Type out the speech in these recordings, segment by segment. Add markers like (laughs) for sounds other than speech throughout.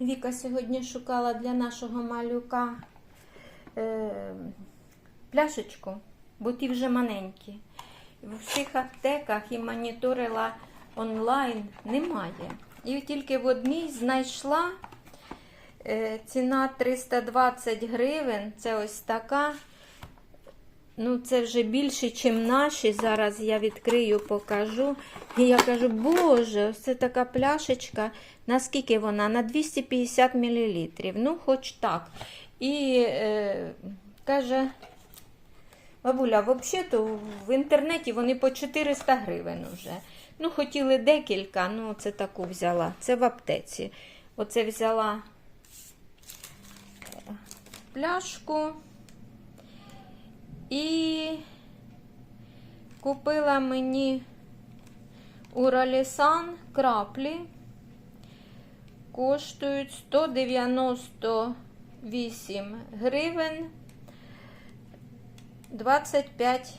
Віка сьогодні шукала для нашого малюка е, пляшечку, бо ті вже маленькі. В всіх аптеках і моніторила онлайн немає. І тільки в одній знайшла е, ціна 320 гривень. Це ось така. Ну, це вже більше, ніж наші. Зараз я відкрию, покажу. І я кажу, боже, це така пляшечка. Наскільки вона? На 250 мл. Ну, хоч так. І е, каже, бабуля, взагалі-то в інтернеті вони по 400 гривень вже. Ну, хотіли декілька, ну, це таку взяла. Це в аптеці. Оце взяла е, пляшку. І купила мені Уралісан краплі. Коштують 198 гривень 25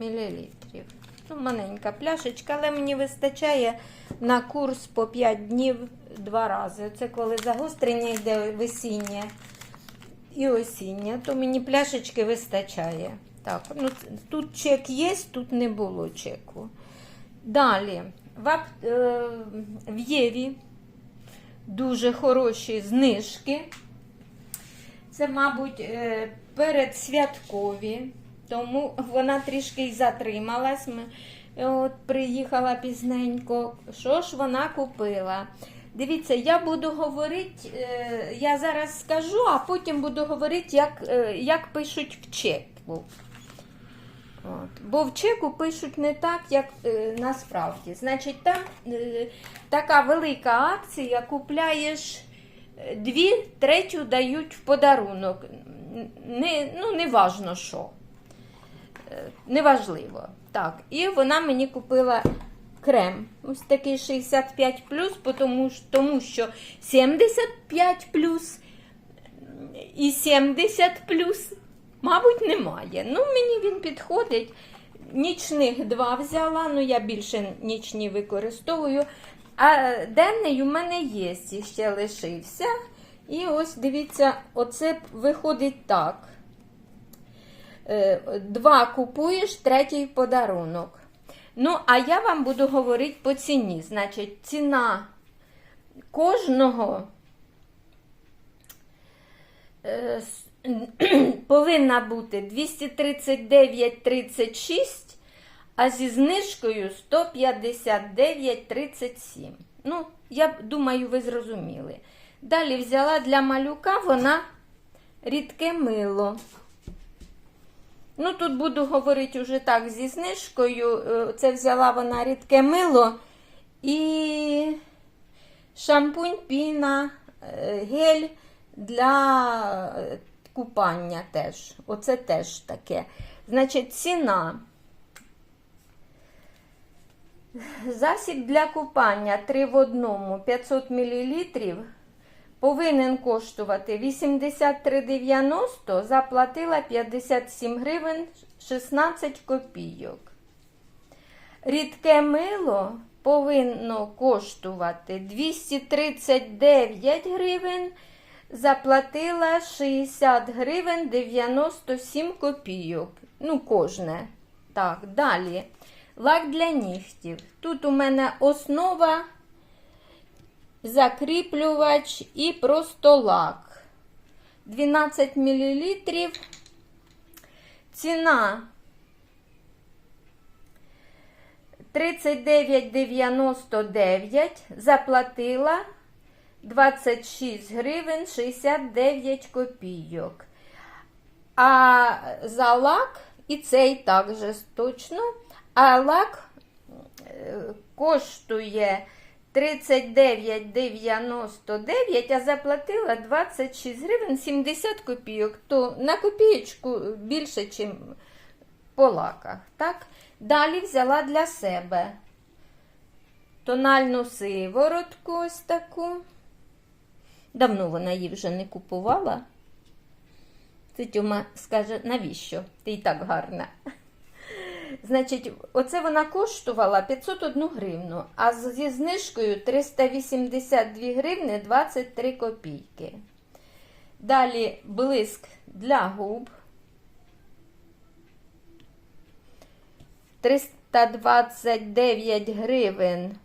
мілілітрів. Ну, маленька пляшечка, але мені вистачає на курс по 5 днів два рази. Це коли загострення йде весіннє і осіння, то мені пляшечки вистачає. Так, ну тут чек є, тут не було чеку. Далі, в, е, в Єві дуже хороші знижки. Це, мабуть, е, передсвяткові, тому вона трішки й затрималась. Е, От Приїхала пізненько. Що ж вона купила? Дивіться, я буду говорити, я зараз скажу, а потім буду говорити, як, як пишуть в чеку. От. Бо в чеку пишуть не так, як е, насправді. Значить, там е, така велика акція, купляєш е, дві, третю дають в подарунок. Не, ну, не важно що. Е, Неважливо. Так, і вона мені купила крем. Ось такий 65 тому, тому що 75 і 70 мабуть, немає. Ну, мені він підходить. Нічних два взяла, ну я більше нічні використовую. А денний у мене є, ще лишився. І ось дивіться, оце виходить так. Е, Два купуєш, третій подарунок. Ну, а я вам буду говорити по ціні. Значить, ціна кожного е, (clears throat) повинна бути 239,36, а зі знижкою 159,37. Ну, я думаю, ви зрозуміли. Далі взяла для малюка вона рідке мило. Ну, тут буду говорити уже так зі знижкою. Е, Це взяла вона рідке мило і шампунь, піна, е, гель для е, купання теж. Оце теж таке. Значить, ціна. Засіб для купання 3 в одному 500 мл повинен коштувати 83,90, заплатила 57 гривень 16 копійок. Рідке мило повинно коштувати 239 гривень, заплатила 60 гривень 97 копійок. Ну, кожне. Так, далі. Лак для нігтів. Тут у мене основа закріплювач і просто лак. 12 мл. Ціна 39,99. Заплатила 26 гривень 69 копійок. А за лак, і цей також точно, а лак е, коштує 39,99, а заплатила 26 гривень 70 копійок. То на копієчку більше, ніж по лаках. Так? Далі взяла для себе тональну сиворотку ось таку. Давно вона її вже не купувала. Це Тьома скаже, навіщо? Ти і так гарна. Значить, оце вона коштувала 501 гривну, а зі знижкою 382 гривни 23 копійки. Далі блиск для губ. 329 гривень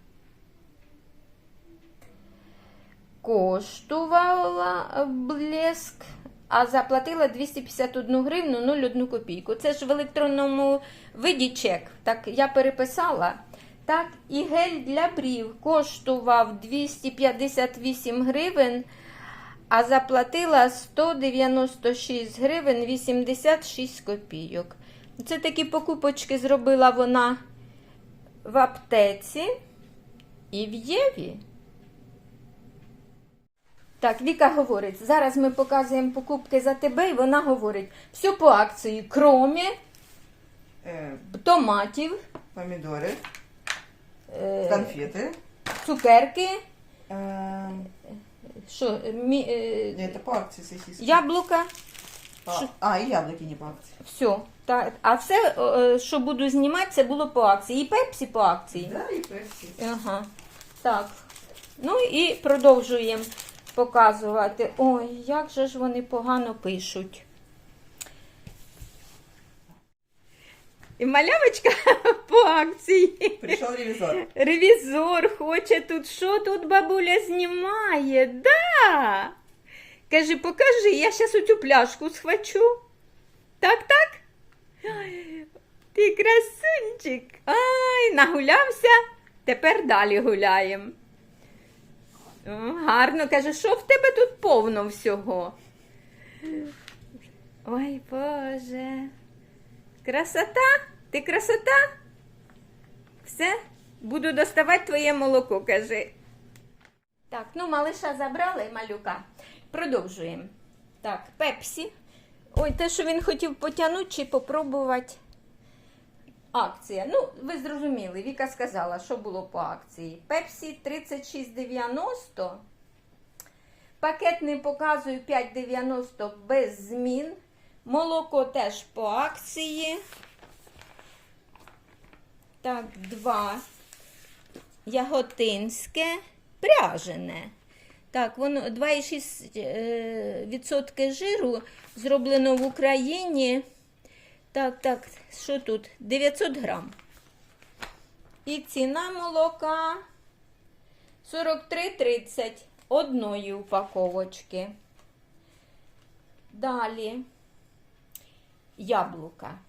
коштувала блеск, а заплатила 251 гривну 0,1 копійку. Це ж в електронному виді чек. Так я переписала. Так, і гель для брів коштував 258 гривень, а заплатила 196 гривень 86 копійок. Це такі покупочки зробила вона в аптеці і в Єві. Так, Віка говорить, зараз ми показуємо покупки за тебе, і вона говорить, все по акції, кромі Э, томатів, помидоры, е, конфеты. цукерки, Э, що, мі, е, это по акции сосиски. яблука, По- Ш- А, и яблоки не по акции. все. Та, а все, е, що буду знімати, це було по акції. І пепсі по акції. Да, и пепси. Ага. Так. Ну і продовжуємо показувати. Ой, як же ж вони погано пишуть. І малявочка (laughs) по акції. Пришел ревизор. Ревізор хоче тут, що тут бабуля знімає? Да. Каже, покажи, я зараз оцю пляшку схвачу. Так, так? Ти красунчик. Ай, нагулявся. Тепер далі гуляємо. Гарно, каже, що в тебе тут повно всього. Ой, Боже. Красота? Ти красота? Все, буду доставати твоє молоко, кажи. Так, ну малиша забрали малюка. Продовжуємо. Так, пепсі. Ой, те, що він хотів потягнути чи попробувати. Акція. Ну, ви зрозуміли, Віка сказала, що було по акції. Пепсі 36,90. Пакет не показую 5,90 без змін. Молоко теж по акції. Так, два. Яготинське, пряжене. Так, воно 2,6% е, жиру зроблено в Україні. Так, так, що тут? 900 грам. І ціна молока 43,30 одної упаковочки. Далі яблука.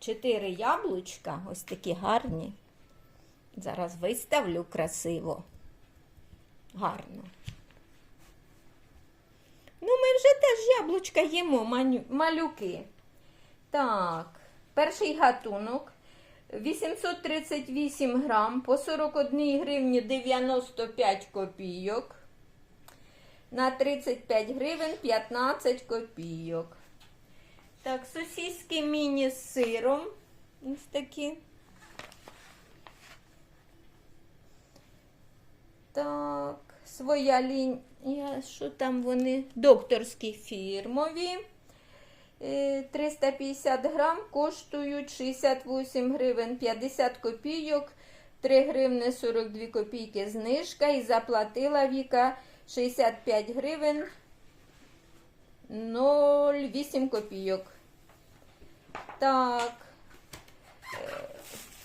Чотири яблучка, ось такі гарні. Зараз виставлю красиво. Гарно. Ну, ми вже теж яблучка їмо, малюки. Так, перший гатунок 838 грам по 41 гривні 95 копійок. На 35 гривень 15 копійок. Так, сосиски міні з сиром. Ось такі. Так, своя лінія. Що там вони? Докторські фірмові. Е, 350 грам коштують 68 гривень 50 копійок, 3 гривни 42 копійки знижка і заплатила Віка 65 гривень 0,8 копійок. Так, е,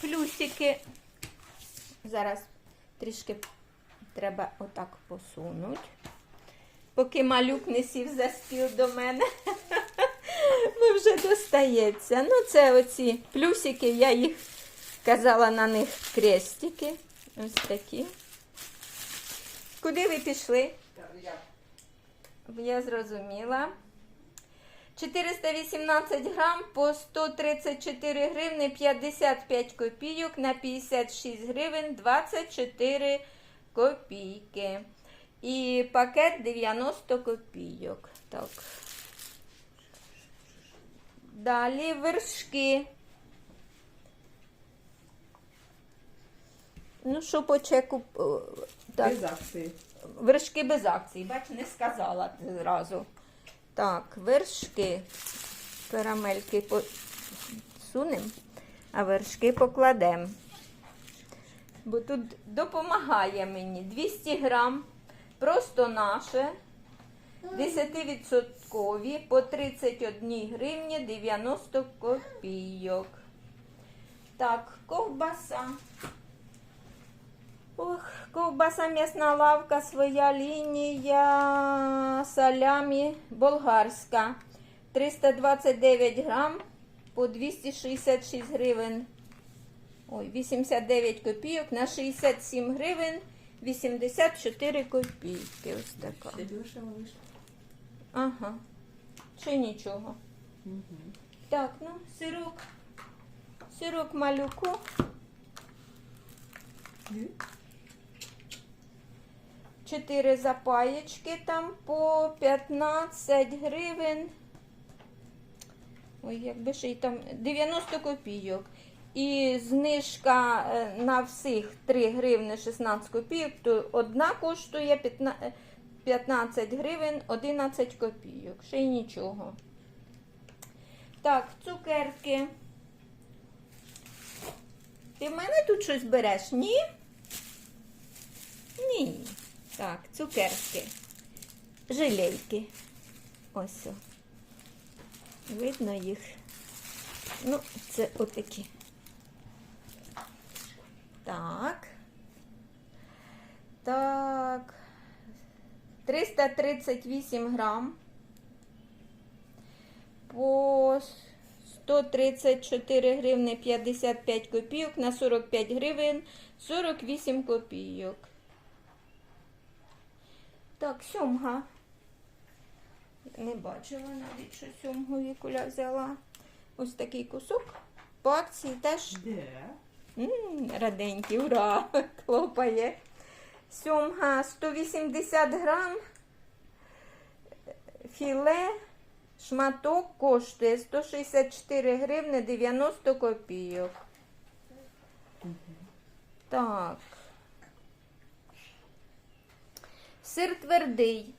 плюсики. Зараз трішки треба отак посунути. Поки малюк не сів за стіл до мене. (laughs) Вже достається. Ну, це оці плюсики, я їх казала на них крестики. Ось такі. Куди ви пішли? Я зрозуміла. 418 грам по 134 гривни 55 копійок на 56 гривень 24 копійки. І пакет 90 копійок. Так. Далі вершки. Ну, що по чеку? Так. Без акции. Вершки без акцій, бач, не сказала зразу. Так, вершки, карамельки посунемо. А вершки покладемо. Бо тут допомагає мені 200 грам, просто наше, 10% по 31 гривні 90 копійок. Так, ковбаса. Ох, ковбаса м'ясна лавка, своя лінія, салямі болгарська. 329 грам по 266 гривень. Ой, 89 копійок на 67 гривень 84 копійки. Ось така. Ага. Чи нічого. Мгм. Так, ну, сирок. Сирок малюку. Чотири запаєчки там по 15 гривень. Ой, якби ще й там 90 копійок. І знижка е, на всіх 3 гривни 16 копійок, то одна коштує 15 15 гривень 11 копійок. Ще й нічого. Так, цукерки. Ти в мене тут щось береш? Ні? Ні. Так, цукерки. Жилейки. Ось. о. Видно їх. Ну, це отакі. Так. 338 грам. По 134 гривни 55 копійок на 45 гривень 48 копійок. Так, сьомга. Не бачила навіть, що сьомгу Вікуля взяла. Ось такий кусок. По акції теж Да. м, раденький, ура! (laughs) Хлопає. Сьомга 180 грам. Філе. Шматок коштує 164 гривни 90 копійок. Так. Сир твердий.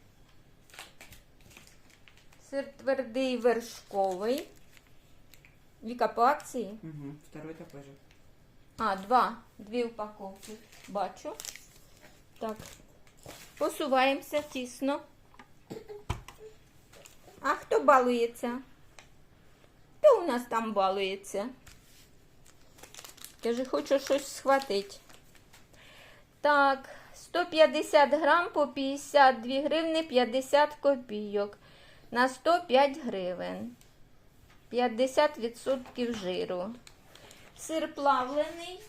Сир твердий вершковий. Віка по акції. Мгм. Второй такой же. А, два. Дві упаковки. Бачу. Так. Посуваємося тісно. А хто балується? Хто у нас там балується? Каже, хочу щось схватити. Так, 150 грам по 52 гривни 50 копійок. На 105 гривень. 50% жиру. Сир плавлений.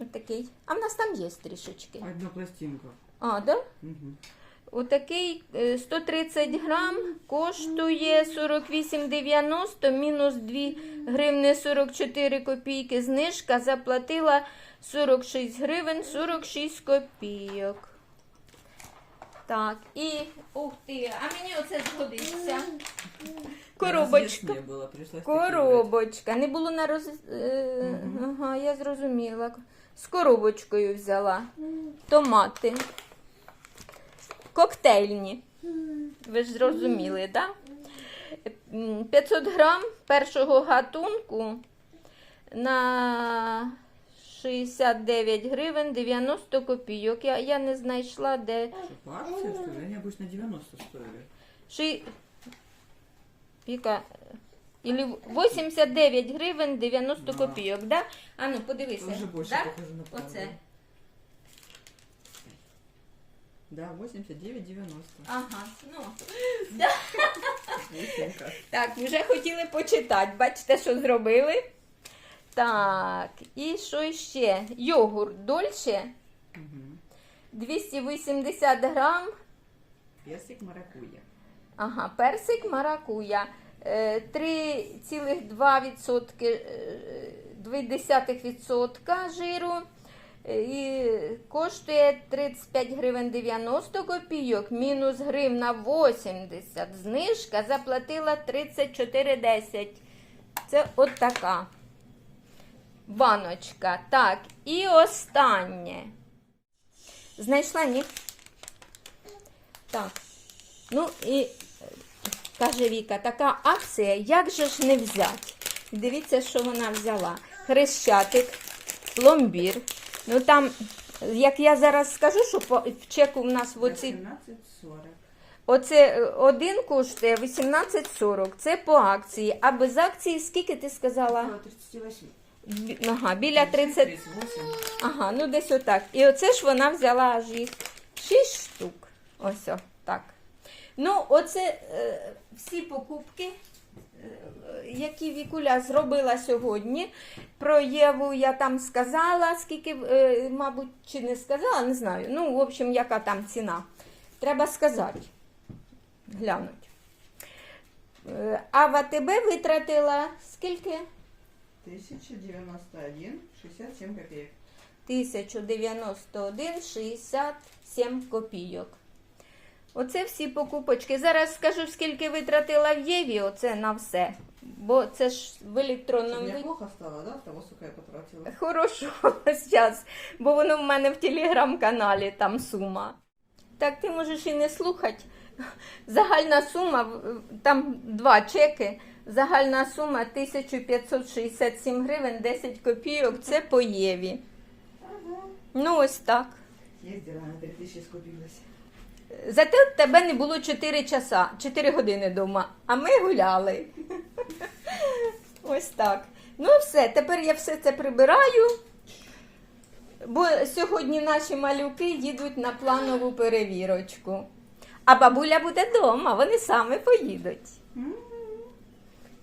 Отакий. А в нас там є трішечки. Одну пластинку. А, да? Мгм. Отакий е, 130 грам коштує 48,90 мінус 2 гривни 44 копійки. Знижка заплатила 46 гривень 46 копійок. Так, і ух ти, а мені оце згодиться. Коробочка. Коробочка. Не було на роз... е, Ага, я зрозуміла. З коробочкою взяла. Томати. Коктейльні. Ви ж зрозуміли, так? Да? 500 грам першого гатунку на 69 гривень 90 копійок. Я, я не знайшла, де. По акции, что ли? Они 90 стоили. Ши... Віка, Ілі 89 гривень 90 Да. копійок, да? А ну, подивися. Уже больше да? похоже на правду. Оце. Да, 89-90. Ага, ну. (laughs) Вкусненько. Так, вже хотіли почитати. Бачите, що зробили? Так, і що ще? Йогурт дольше Мгм. 280 грам. Персик маракуйя. Ага, персик маракуя. Е, 3,2% е, 0,2% жиру. Е, І коштує 35 гривень 90 копійок, мінус гривна 80. Знижка заплатила 34,10. Це от така баночка. Так, і останнє. Знайшла ні? Так. Ну і е, каже Віка, така акція, як же ж не взяти? Дивіться, що вона взяла. Хрещатик, пломбір. Ну там, як я зараз скажу, що по, в чеку в нас в оці 17,40. Оце е, один коштує 18,40. Це по акції. А без акції скільки ти сказала? Около 38. Бі- Ага, біля 30. 38. Ага, ну десь отак. І оце ж вона взяла аж їх 6 штук. Ось о, так. Ну, оце е, всі покупки, е, які Вікуля зробила сьогодні. Про Єву я там сказала, скільки, е, мабуть, чи не сказала, не знаю. Ну, в общем, яка там ціна. Треба сказати. Глянуть. Е, А в АТБ витратила скільки? 1091, 67 копеек. 1091,67 копійок. Оце всі покупочки. Зараз скажу, скільки витратила в Єві, оце на все. Бо це ж в електронному виді. плохо стало, да, того, сколько я потратила? Хорошо (laughs) зараз, бо воно в мене в телеграм-каналі там сума. Так, ти можеш і не слухати. (laughs) Загальна сума, там два чеки. Загальна сума 1567 гривень 10 копійок. Це по Єві. Ну, ось так. Ездила на 3000 скупилась. Зате в тебе не було 4 часа, 4 години вдома, а ми гуляли. Ось так. Ну все, тепер я все це прибираю, бо сьогодні наші малюки їдуть на планову перевірочку. А бабуля буде вдома, вони саме поїдуть.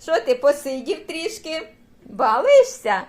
Що ти посидів трішки? Балишся?